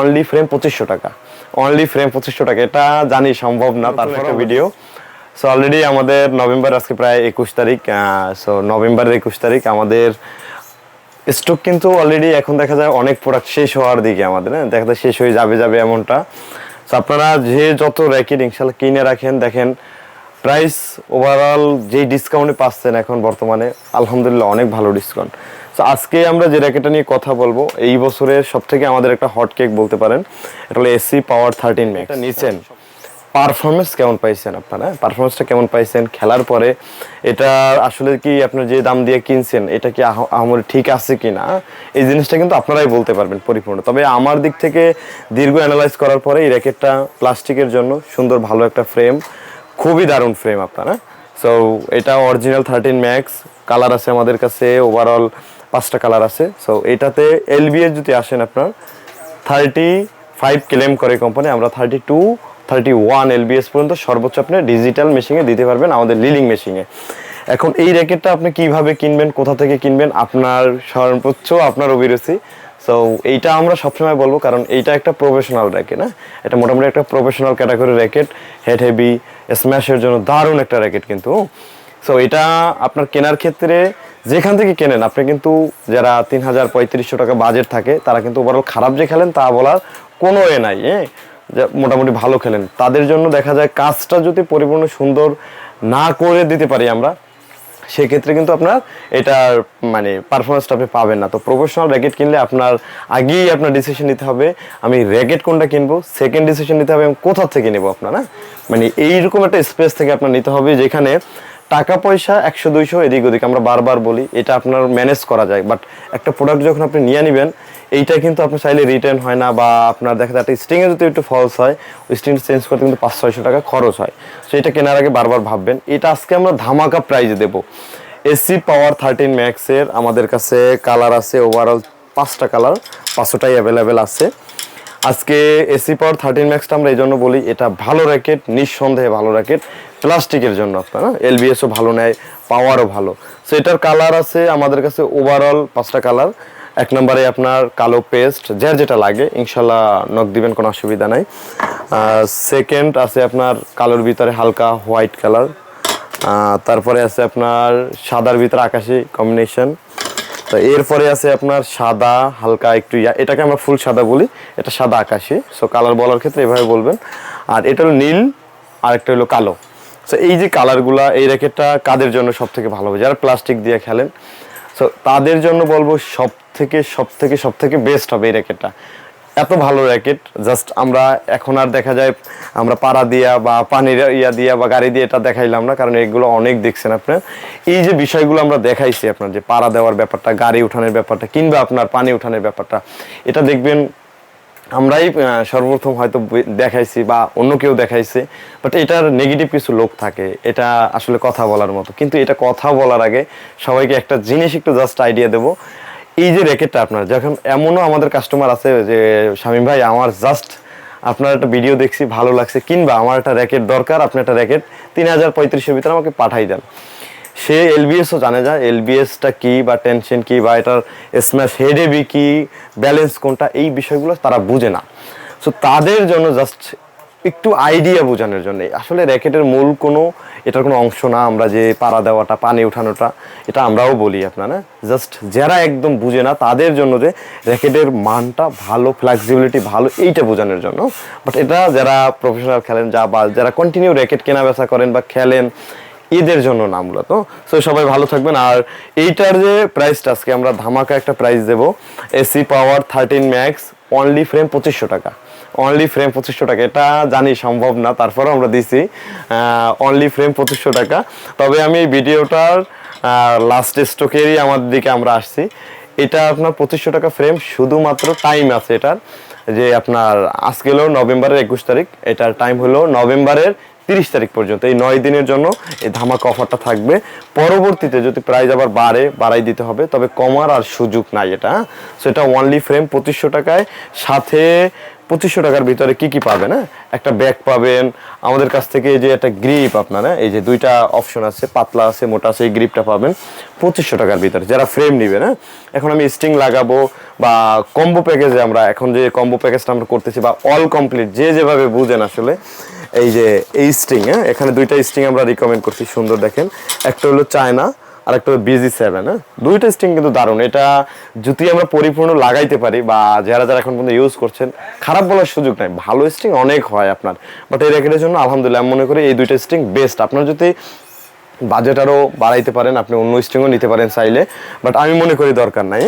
Only frame পঁচিশশো টাকা। Only frame পঁচিশশো টাকা। এটা জানি সম্ভব না তারপর ভিডিও সো অলরেডি আমাদের নভেম্বর আজকে প্রায় একুশ তারিখ সো নভেম্বরের একুশ তারিখ আমাদের স্টক কিন্তু অলরেডি এখন দেখা যায় অনেক প্রোডাক্ট শেষ হওয়ার দিকে আমাদের হ্যাঁ? দেখা যায় শেষ হয়ে যাবে যাবে এমনটা। তো আপনারা যে যত র্যাকেট ইনশাল্লাহ কিনে রাখেন দেখেন প্রাইস ওভারঅল যেই ডিসকাউন্টে পাচ্ছেন এখন বর্তমানে আলহামদুলিল্লাহ অনেক ভালো ডিসকাউন্ট আজকে আমরা যে র্যাকেটটা নিয়ে কথা বলব এই বছরের সব থেকে আমাদের একটা হট কেক বলতে পারেন এটা হলো এসি পাওয়ার থার্টিন ম্যাক্স নিচ্ছেন পারফরমেন্স কেমন পাইছেন আপনারা? পারফরমেন্সটা কেমন পাইছেন? খেলার পরে এটা আসলে কি আপনার যে দাম দিয়ে কিনছেন এটা কি আহামরি ঠিক আছে কি না? এই জিনিসটা কিন্তু আপনারাই বলতে পারবেন পরিপূর্ণ। তবে আমার দিক থেকে দীর্ঘ অ্যানালাইজ করার পরে এই র্যাকেটটা প্লাস্টিকের জন্য সুন্দর ভালো একটা ফ্রেম খুবই দারুণ ফ্রেম আপনারা। সো এটা অরিজিনাল থার্টিন ম্যাক্স কালার আছে আমাদের কাছে ওভারঅল পাঁচটা কালার আছে। সো এটাতে এলবিএস যদি আসেন আপনার থার্টি ফাইভ ক্লেম করে কোম্পানি আমরা thirty two thirty one LBS পর্যন্ত সর্বোচ্চ আপনি ডিজিটাল মেশিনে দিতে পারবেন, আমাদের লিলিং মেশিনে এখন এই র্যাকেটটা আপনি কীভাবে কিনবেন, কোথা থেকে কিনবেন, আপনার সর্বোচ্চ, আপনার অভিরুচি সো এইটা আমরা সবসময় বলব, কারণ এইটা একটা প্রফেশনাল র্যাকেট না এটা মোটামুটি একটা professional category racket head heavy স্ম্যাশের জন্য দারুণ একটা র্যাকেট কিন্তু। সো এটা আপনার কেনার ক্ষেত্রে যেখান থেকে কেনেন, আপনি কিন্তু যারা তিন হাজার পঁয়ত্রিশশো টাকা বাজেট থাকে, তারা কিন্তু ওভারঅল খারাপ যে খেলেন, তা বলার কোনো এ নাই হ্যাঁ? মোটামুটি ভালো খেলেন। তাদের জন্য দেখা যায় কাজটা যদি পরিপূর্ণ সুন্দর না করে দিতে পারি আমরা, সেক্ষেত্রে কিন্তু আপনার এটার মানে পারফরমেন্সটা আপনি পাবেন না। তো প্রফেশনাল র্যাকেট কিনলে আপনার আগেই আপনার ডিসিশন নিতে হবে, আমি র্যাকেট কোনটা কিনবো সেকেন্ড ডিসিশন নিতে হবে এবং কোথা থেকে নেব আপনার না মানে এইরকম একটা স্পেস থেকে আপনার নিতে হবে যেখানে টাকা পয়সা একশো, দুইশো এদিক ওদিক আমরা বারবার বলি, এটা আপনার ম্যানেজ করা যায়। বাট একটা প্রোডাক্ট যখন আপনি নিয়ে নেবেন, এইটা কিন্তু আপনি চাইলে রিটার্ন হয় না বা আপনার দেখা যায় একটা স্ট্রিংয়ে যদি একটু ফলস হয়, ওই স্ট্রিং চেঞ্জ করতে কিন্তু পাঁচ ছয়শো টাকা খরচ হয়। সো এটা কেনার আগে বারবার ভাববেন। এটা আজকে আমরা ধামাকা প্রাইজে দেবো। এসি পাওয়ার থার্টিন ম্যাক্সের আমাদের কাছে কালার আছে ওভারঅল পাঁচটা কালার পাঁচশোটাই অ্যাভেলেবেল আছে। আজকে এসি পাওয়ার থার্টিন ম্যাক্সটা আমরা এই জন্য বলি, এটা ভালো র্যাকেট নিঃসন্দেহে ভালো র্যাকেট প্লাস্টিকের জন্য আপনার এলবিএসও ভালো নেয় পাওয়ারও ভালো। সো এটার কালার আছে আমাদের কাছে ওভারঅল পাঁচটা কালার এক নম্বরে আপনার কালো পেস্ট যার যেটা লাগে, ইনশাল্লাহ নখ দিবেন, কোনো অসুবিধা নাই। সেকেন্ড আছে আপনার কালোর ভিতরে হালকা হোয়াইট কালার তারপরে আছে আপনার সাদার ভিতরে আকাশি কম্বিনেশন তো এরপরে আছে আপনার সাদা, হালকা একটু ইয়া, এটাকে আমরা ফুল সাদা বলি, এটা সাদা আকাশি। সো কালার বলার ক্ষেত্রে এভাবে বলবেন। আর এটা হলো নীল আর একটা হলো কালো। সো এই যে কালারগুলা এই র্যাকেটটা কাদের জন্য সব থেকে ভালো হবে? যারা প্লাস্টিক দিয়ে খেলেন সো তাদের জন্য বলব সব থেকে সব থেকে সব থেকে বেস্ট হবে এই র্যাকেটটা এত ভালো র্যাকেট জাস্ট আমরা এখন আর দেখা যায়, আমরা পাড়া দিয়া বা পানির ইয়া দিয়া বা গাড়ি দিয়ে এটা দেখাইলাম না, কারণ এগুলো অনেক দেখছেন আপনার এই যে বিষয়গুলো আমরা দেখাইছি আপনার, যে পাড়া দেওয়ার ব্যাপারটা, গাড়ি উঠানোর ব্যাপারটা, কিংবা আপনার পানি উঠানোর ব্যাপারটা, এটা দেখবেন আমরাই সর্বপ্রথম হয়তো দেখাইছি বা অন্য কেউ দেখাইছে বাট এটার নেগেটিভ কিছু লোক থাকে, এটা আসলে কথা বলার মতো। কিন্তু এটা কথা বলার আগে সবাইকে একটা জিনিস একটু জাস্ট আইডিয়া দেবো। এই যে র্যাকেটটা আপনার, যখন এমনও আমাদের কাস্টমার আছে যে, শামীম ভাই, আমার জাস্ট আপনার একটা ভিডিও দেখছি, ভালো লাগছে, কিংবা আমার একটা র্যাকেট দরকার, আপনি একটা র্যাকেট তিন হাজার পঁয়ত্রিশের ভিতরে আমাকে পাঠাই দেন। সে এলবিএসও জানে যায় এলবিএসটা কি বা টেনশন কি বা এটার স্ম্যাশ হেডে বি কি ব্যালেন্স কোনটা, এই বিষয়গুলো তারা বুঝে না। সো তাদের জন্য জাস্ট একটু আইডিয়া বোঝানোর জন্য। আসলে র্যাকেটের মূল কোনো, এটার কোনো অংশ না আমরা যে পাড়া দেওয়াটা, পানি উঠানোটা এটা আমরাও বলি আপনারা। জাস্ট যারা একদম বুঝে না, তাদের জন্য যে র্যাকেটের মানটা ভালো ফ্লেক্সিবিলিটি ভালো, এইটা বোঝানোর জন্য। বাট এটা যারা প্রফেশনাল খেলেন, যা বা যারা কন্টিনিউ র্যাকেট কেনা বেচা করেন বা খেলেন ঈদের জন্য না মূলত। সো সবাই ভালো থাকবেন। আর এইটার যে প্রাইসটা আজকে আমরা ধামাকা একটা প্রাইস দেবো। AC power thirteen max only frame পঁচিশশো টাকা। অনলি ফ্রেম পঁচিশশো টাকা। এটা জানি সম্ভব না, তারপরেও আমরা দিছি। অনলি ফ্রেম পঁচিশশো টাকা। তবে আমি ভিডিওটার লাস্ট স্টকেরই আমাদের দিকে আমরা আসছি। এটা আপনার পঁচিশশো টাকা ফ্রেম শুধুমাত্র টাইম আছে এটার। যে আপনার, আজকে হলো নভেম্বরের একুশ তারিখ। এটার টাইম হলো নভেম্বরের তিরিশ তারিখ পর্যন্ত, এই নয় দিনের জন্য এই ধামাকা অফারটা থাকবে। পরবর্তীতে যদি প্রাইস আবার বাড়ে, বাড়াই দিতে হবে, তবে কমার আর সুযোগ নাই এটা সেটা ওয়ানলি ফ্রেম পঁচিশশো টাকায়, সাথে পঁচিশশো টাকার ভিতরে কি কি পাবেন হ্যাঁ? একটা ব্যাগ পাবেন, আমাদের কাছ থেকে এই যে একটা গ্রিপ আপনারা এই যে দুইটা অপশন আছে, পাতলা আছে, মোটা আছে, এই গ্রিপটা পাবেন পঁচিশশো টাকার ভিতরে, যারা ফ্রেম নেবেন হ্যাঁ? এখন আমি স্টিং লাগাবো বা কম্বো প্যাকেজে আমরা, এখন যে কম্বো প্যাকেজটা আমরা করতেছি বা অল কমপ্লিট যে যেভাবে বুঝেন আসলে এই যে, এই স্ট্রিং হ্যাঁ এখানে দুইটা স্ট্রিং আমরা রিকমেন্ড করছি, সুন্দর দেখেন। একটা হলো চায়না, আর একটা হলো বিজি সেভেন হ্যাঁ? দুইটা স্ট্রিং কিন্তু দারুণ। এটা যদি আমরা পরিপূর্ণ লাগাইতে পারি, বা যারা যারা এখন পর্যন্ত ইউজ করছেন, খারাপ বলার সুযোগ নাই। ভালো স্ট্রিং অনেক হয় আপনার। বাট এই র্যাকেটের জন্য আলহামদুলিল্লাহ, আমি মনে করি এই দুইটা স্ট্রিং বেস্ট আপনার যদি বাজেট আরও বাড়াইতে পারেন, আপনি অন্য স্ট্রিংও নিতে পারেন চাইলে বাট আমি মনে করি দরকার নাই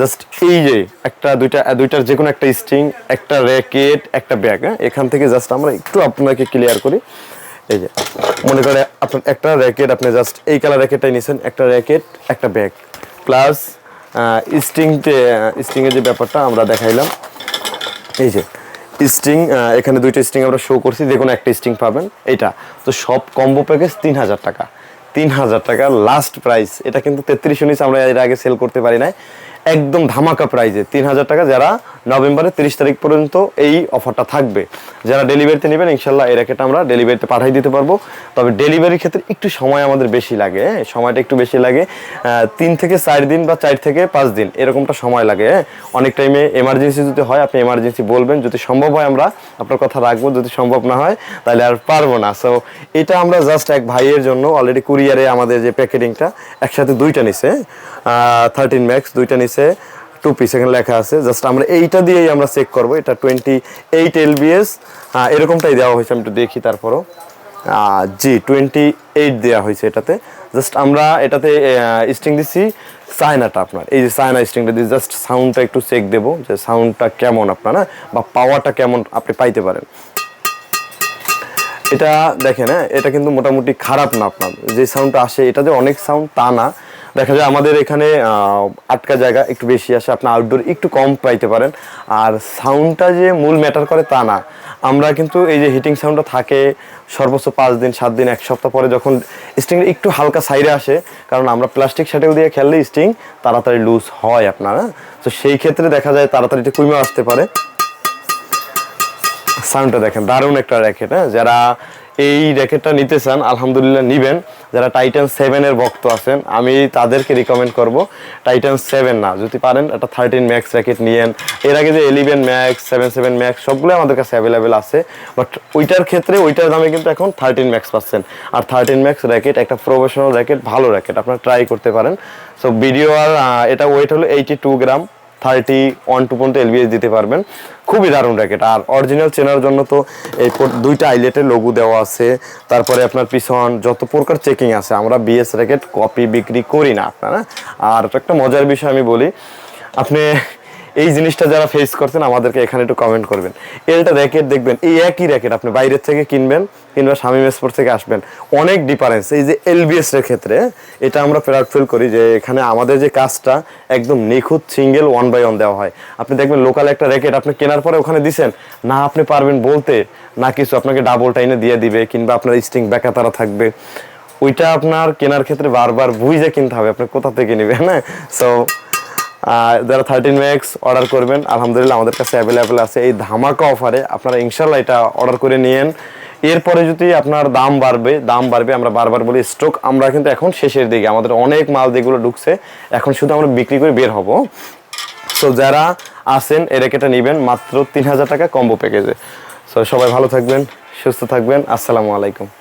জাস্ট এই যে একটা, দুইটা দুইটার যে কোনো একটা স্ট্রিং একটা র্যাকেট একটা ব্যাগ হ্যাঁ? এখান থেকে জাস্ট আমরা একটু আপনাকে ক্লিয়ার করি। এই যে, মনে করে আপনার একটা র্যাকেট আপনি জাস্ট এই কালার র্যাকেটটাই নিয়েছেন একটা র্যাকেট একটা ব্যাগ প্লাস স্ট্রিংতে স্ট্রিংয়ের যে ব্যাপারটা আমরা দেখাইলাম, এই যে স্ট্রিং এখানে দুইটা স্ট্রিং আমরা শো করছি যে কোনো একটা স্ট্রিং পাবেন এটা তো সব কম্বো প্যাকেজ তিন হাজার টাকা। তিন হাজার টাকা লাস্ট প্রাইস এটা কিন্তু তেত্রিশ উনিশ আমরা এর আগে সেল করতে পারি নাই। একদম ধামাকা প্রাইজে তিন হাজার টাকা যারা নভেম্বরের তিরিশ তারিখ পর্যন্ত এই অফারটা থাকবে। যারা ডেলিভারিতে নেবেন, ইনশাল্লাহ এই র্যাকেট আমরা ডেলিভারিতে পাঠিয়ে দিতে পারব। তবে ডেলিভারির ক্ষেত্রে একটু সময় আমাদের বেশি লাগে হ্যাঁ? সময়টা একটু বেশি লাগে। তিন থেকে চার দিন বা চার থেকে পাঁচ দিন এরকমটা সময় লাগে হ্যাঁ? অনেক টাইমে এমার্জেন্সি যদি হয়, আপনি এমার্জেন্সি বলবেন। যদি সম্ভব হয় আমরা আপনার কথা রাখব, যদি সম্ভব না হয়, তাহলে আর পারব না। সো এটা আমরা জাস্ট এক ভাইয়ের জন্য অলরেডি কুরিয়ারে আমাদের যে প্যাকেটিংটা একসাথে দুইটা নিছে থার্টিন ম্যাক্স দুইটা নিছে। টু পিস এখানে লেখা আছে। জাস্ট আমরা এইটা দিয়েই আমরা চেক করব। এটা টোয়েন্টি এইট এলবিএস এরকমটাই দেওয়া হয়েছে, আমি একটু দেখি তারপরও। জি টোয়েন্টি এইট দেওয়া হয়েছে এটাতে। জাস্ট আমরা এটাতে স্ট্রিং দিচ্ছি চায়নাটা আপনার। এই যে চায়না স্ট্রিংটা দিয়ে জাস্ট সাউন্ডটা একটু চেক দেবো, যে সাউন্ডটা কেমন আপনার হ্যাঁ? বা পাওয়ারটা কেমন আপনি পাইতে পারেন। এটা দেখেন হ্যাঁ? এটা কিন্তু মোটামুটি খারাপ না আপনার। যে সাউন্ডটা আসে এটা যে অনেক সাউন্ড তা না। দেখা যায় আমাদের এখানে আটকা জায়গা একটু বেশি আসে আপনি আউটডোর একটু কম পাইতে পারেন। আর সাউন্ডটা যে মূল ম্যাটার করে তা না। আমরা কিন্তু এই যে হিটিং সাউন্ডটা থাকে, সর্বোচ্চ পাঁচ দিন, সাত দিন, এক সপ্তাহ পরে যখন স্ট্রিং একটু হালকা সাইডে আসে, কারণ আমরা প্লাস্টিক শাটেল দিয়ে খেললে স্টিং তাড়াতাড়ি লুজ হয় আপনার হ্যাঁ? তো সেই ক্ষেত্রে দেখা যায় তাড়াতাড়ি একটু কুইমে আসতে পারে। সাউন্ডটা দেখেন, দারুণ একটা র্যাকেট হ্যাঁ? যারা এই র্যাকেটটা নিতে চান, আলহামদুলিল্লাহ নিবেন। যারা টাইটান সেভেনের ভক্ত আছেন, আমি তাদেরকে রিকমেন্ড করব। টাইটান সেভেন না, যদি পারেন একটা থার্টিন ম্যাক্স র্যাকেট নিয়েন এর আগে যে eleven max seven seven max সবগুলো আমাদের কাছে অ্যাভেলেবেল আছে। বাট ওইটার ক্ষেত্রে, ওইটার দামে কিন্তু এখন থার্টিন ম্যাক্স পাচ্ছেন। আর থার্টিন ম্যাক্স র্যাকেট একটা প্রফেশনাল র্যাকেট ভালো র্যাকেট আপনারা ট্রাই করতে পারেন। সো ভিডিও আর এটা ওয়েট হলো eighty two gram thirty one to পর্যন্ত এলবিএস দিতে পারবেন। খুবই দারুণ র্যাকেট আর অরিজিনাল চেনার জন্য তো এই দুইটা আইলেটের লঘু দেওয়া আছে। তারপরে আপনার পিছন যত প্রকার চেকিং আছে, আমরা বিএস র্যাকেট কপি বিক্রি করি না আপনারা। আর একটা মজার বিষয় আমি বলি, আপনি এই জিনিসটা যারা ফেস করছেন, আমাদেরকে এখানে একটু কমেন্ট করবেন। এলটা র্যাকেট দেখবেন, এই একই র্যাকেট আপনি বাইরের থেকে কিনবেন কিংবা স্বামী মেসপোর্ট থেকে আসবেন। অনেক ডিফারেন্স এই যে এলবিএস এর ক্ষেত্রে, এটা আমরা প্রাউড ফিল করি যে এখানে আমাদের যে কাজটা একদম নিখুঁত সিঙ্গেল ওয়ান বাই ওয়ান দেওয়া হয়। আপনি দেখবেন লোকাল একটা র্যাকেট আপনি কেনার পরে ওখানে দিছেন, না আপনি পারবেন বলতে, না কিছু আপনাকে ডাবল টাইনে দিয়ে দিবে কিংবা আপনার স্টিং ব্যাকা তারা থাকবে। ওইটা আপনার কেনার ক্ষেত্রে বারবার বুঝে কিনতে হবে, আপনি কোথা থেকে নেবেন হ্যাঁ? সো যারা থার্টিন ম্যাক্স অর্ডার করবেন, আলহামদুলিল্লাহ আমাদের কাছে অ্যাভেলেবেল আছে এই ধামাকা অফারে আপনারা ইনশাল্লাহ এটা অর্ডার করে নিয়েন। এরপরে যদি আপনার দাম বাড়বে দাম বাড়বে আমরা বারবার বলি স্টক আমরা কিন্তু এখন শেষের দিকে, আমাদের অনেক মাল যেগুলো ঢুকছে, এখন শুধু আমরা বিক্রি করে বের হব। সো যারা আসেন এর এটা নেবেন মাত্র তিন হাজার টাকা কম্বো প্যাকেজে সো সবাই ভালো থাকবেন, সুস্থ থাকবেন। আসসালামু আলাইকুম।